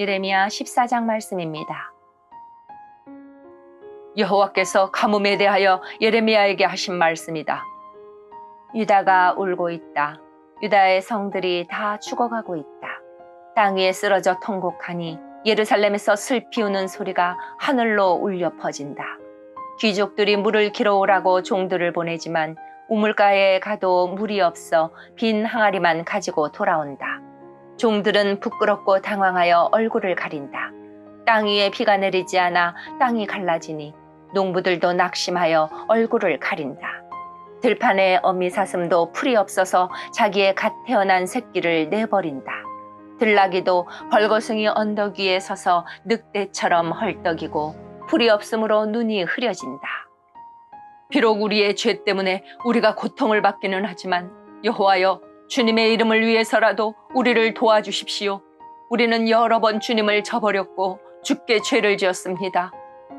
예레미야 14장 말씀입니다. 여호와께서 가뭄에 대하여 예레미야에게 하신 말씀이다. 유다가 울고 있다. 유다의 성들이 다 죽어가고 있다. 땅 위에 쓰러져 통곡하니 예루살렘에서 슬피 우는 소리가 하늘로 울려 퍼진다. 귀족들이 물을 길어오라고 종들을 보내지만 우물가에 가도 물이 없어 빈 항아리만 가지고 돌아온다. 종들은 부끄럽고 당황하여 얼굴을 가린다. 땅 위에 비가 내리지 않아 땅이 갈라지니 농부들도 낙심하여 얼굴을 가린다. 들판에 어미 사슴도 풀이 없어서 자기의 갓 태어난 새끼를 내버린다. 들나귀도 벌거숭이 언덕 위에 서서 늑대처럼 헐떡이고 풀이 없으므로 눈이 흐려진다. 비록 우리의 죄 때문에 우리가 고통을 받기는 하지만 여호와여 주님의 이름을 위해서라도 우리를 도와주십시오. 우리는 여러 번 주님을 저버렸고 주께 죄를 지었습니다.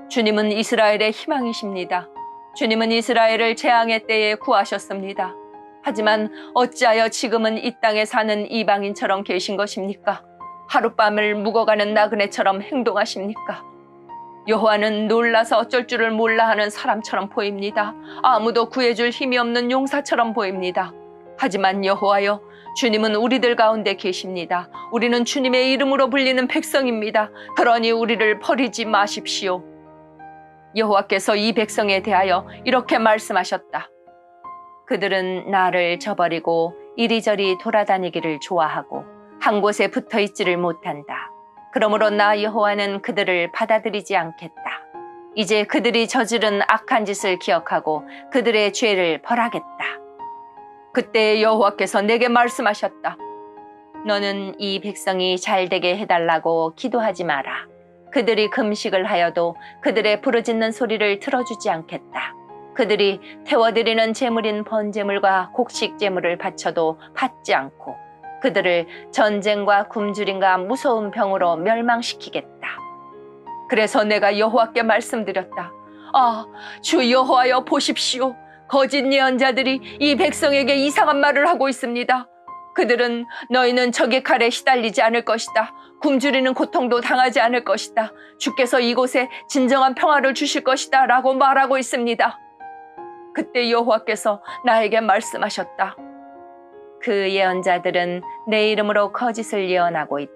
주님은 이스라엘의 희망이십니다. 주님은 이스라엘을 재앙의 때에 구하셨습니다. 하지만 어찌하여 지금은 이 땅에 사는 이방인처럼 계신 것입니까? 하룻밤을 묵어가는 나그네처럼 행동하십니까? 여호와는 놀라서 어쩔 줄을 몰라 하는 사람처럼 보입니다. 아무도 구해줄 힘이 없는 용사처럼 보입니다. 하지만 여호와여, 주님은 우리들 가운데 계십니다. 우리는 주님의 이름으로 불리는 백성입니다. 그러니 우리를 버리지 마십시오. 여호와께서 이 백성에 대하여 이렇게 말씀하셨다. 그들은 나를 저버리고 이리저리 돌아다니기를 좋아하고 한 곳에 붙어 있지를 못한다. 그러므로 나 여호와는 그들을 받아들이지 않겠다. 이제 그들이 저지른 악한 짓을 기억하고 그들의 죄를 벌하겠다. 그때 여호와께서 내게 말씀하셨다. 너는 이 백성이 잘 되게 해달라고 기도하지 마라. 그들이 금식을 하여도 그들의 부르짖는 소리를 들어주지 않겠다. 그들이 태워드리는 제물인 번제물과 곡식 제물을 바쳐도 받지 않고 그들을 전쟁과 굶주림과 무서운 병으로 멸망시키겠다. 그래서 내가 여호와께 말씀드렸다. 아, 주 여호와여 보십시오. 거짓 예언자들이 이 백성에게 이상한 말을 하고 있습니다. 그들은 너희는 적의 칼에 시달리지 않을 것이다. 굶주리는 고통도 당하지 않을 것이다. 주께서 이곳에 진정한 평화를 주실 것이다. 라고 말하고 있습니다. 그때 여호와께서 나에게 말씀하셨다. 그 예언자들은 내 이름으로 거짓을 예언하고 있다.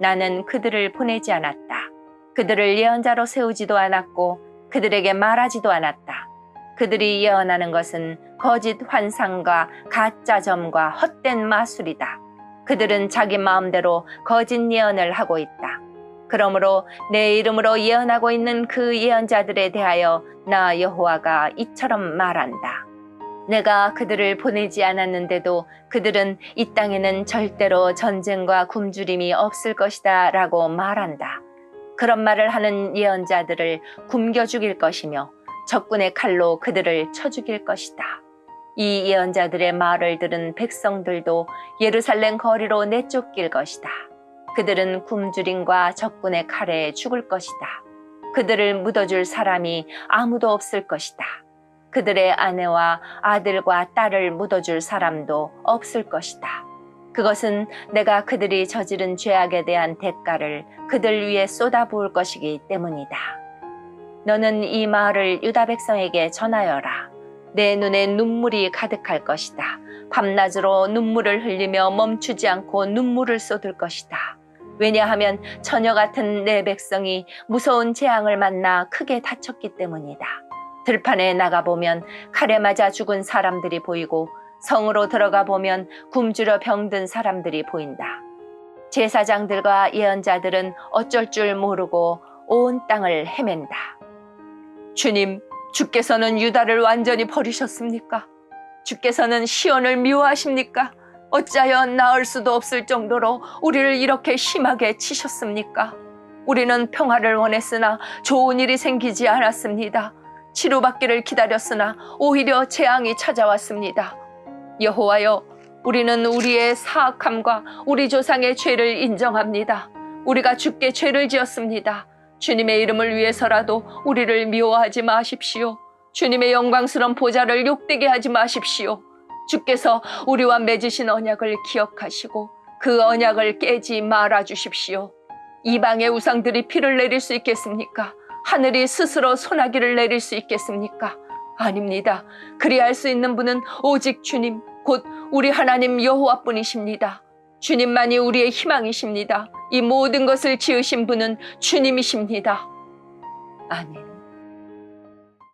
나는 그들을 보내지 않았다. 그들을 예언자로 세우지도 않았고 그들에게 말하지도 않았다. 그들이 예언하는 것은 거짓 환상과 가짜 점과 헛된 마술이다. 그들은 자기 마음대로 거짓 예언을 하고 있다. 그러므로 내 이름으로 예언하고 있는 그 예언자들에 대하여 나 여호와가 이처럼 말한다. 내가 그들을 보내지 않았는데도 그들은 이 땅에는 절대로 전쟁과 굶주림이 없을 것이다 라고 말한다. 그런 말을 하는 예언자들을 굶겨 죽일 것이며 적군의 칼로 그들을 쳐 죽일 것이다. 이 예언자들의 말을 들은 백성들도 예루살렘 거리로 내쫓길 것이다. 그들은 굶주림과 적군의 칼에 죽을 것이다. 그들을 묻어줄 사람이 아무도 없을 것이다. 그들의 아내와 아들과 딸을 묻어줄 사람도 없을 것이다. 그것은 내가 그들이 저지른 죄악에 대한 대가를 그들 위에 쏟아부을 것이기 때문이다. 너는 이 말을 유다 백성에게 전하여라. 내 눈에 눈물이 가득할 것이다. 밤낮으로 눈물을 흘리며 멈추지 않고 눈물을 쏟을 것이다. 왜냐하면 처녀 같은 내 백성이 무서운 재앙을 만나 크게 다쳤기 때문이다. 들판에 나가보면 칼에 맞아 죽은 사람들이 보이고 성으로 들어가 보면 굶주려 병든 사람들이 보인다. 제사장들과 예언자들은 어쩔 줄 모르고 온 땅을 헤맨다. 주님, 주께서는 유다를 완전히 버리셨습니까? 주께서는 시온을 미워하십니까? 어찌하여 나을 수도 없을 정도로 우리를 이렇게 심하게 치셨습니까? 우리는 평화를 원했으나 좋은 일이 생기지 않았습니다. 치료받기를 기다렸으나 오히려 재앙이 찾아왔습니다. 여호와여, 우리는 우리의 사악함과 우리 조상의 죄를 인정합니다. 우리가 주께 죄를 지었습니다. 주님의 이름을 위해서라도 우리를 미워하지 마십시오. 주님의 영광스러운 보좌를 욕되게 하지 마십시오. 주께서 우리와 맺으신 언약을 기억하시고 그 언약을 깨지 말아 주십시오. 이방의 우상들이 피를 내릴 수 있겠습니까? 하늘이 스스로 소나기를 내릴 수 있겠습니까? 아닙니다. 그리할 수 있는 분은 오직 주님, 곧 우리 하나님 여호와뿐이십니다. 주님만이 우리의 희망이십니다. 이 모든 것을 지으신 분은 주님이십니다. 아멘.